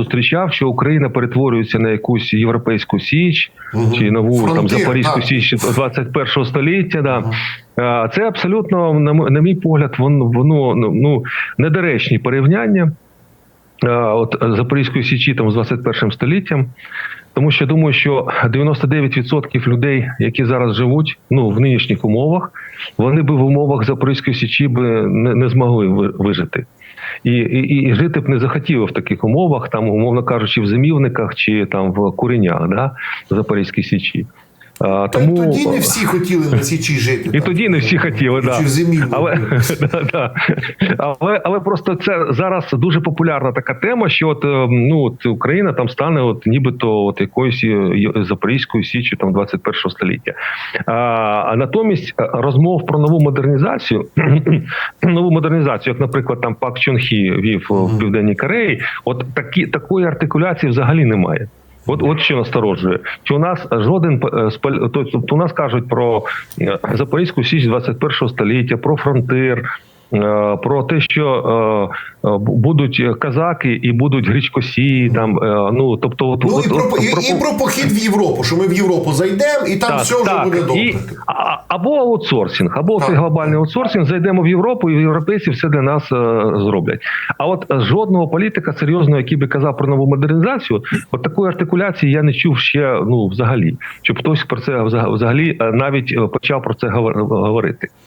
зустрічав, що Україна перетворюється на якусь європейську січ угу. чи нову там Фронтир, запорізьку так. січ 21 століття. Да. Угу. Це абсолютно, на мій погляд, воно, воно ну, ну, недоречні порівняння от Запорізької січі там з 21 століттям. Тому що думаю, що 99% людей, які зараз живуть ну, в нинішніх умовах, вони би в умовах Запорізької січі би не, не змогли ви- вижити. І, і, і жити б не захотіли в таких умовах, там, умовно кажучи, в зимівниках чи там в куренях, да, Запорізькій січі. А, Та тому... тоді не всі хотіли на січі жити. І тоді не всі хотіли, да. В зимі. Але, да, да. але, але просто це зараз дуже популярна така тема, що от, е, ну, от Україна там стане от, нібито от якоюсь е, Запорізькою січчю там 21 століття. А, а натомість е, розмов про нову модернізацію, нову модернізацію, як, наприклад, там Пак Чон Хі вів в Південній Кореї, от такі, такої артикуляції взагалі немає. От, от що насторожує, що у нас жоден е, тобто у нас кажуть про е, Запорізьку Січ 21 століття, про фронтир, про те, що е, е, будуть казаки і будуть гречкосії. Там е, ну тобто, от, Ну от- і про, от- і, про- і про похід в Європу, що ми в Європу зайдемо, і там все вже буде добре. І, а- або аутсорсинг, або Так. цей глобальний аутсорсинг. Зайдемо в Європу, і європейці все для нас е, зроблять. А от е, жодного політика серйозного, який би казав про нову модернізацію, от такої артикуляції я не чув ще ну взагалі, щоб хтось про це взагалі е, навіть е, почав про це говор- говорити.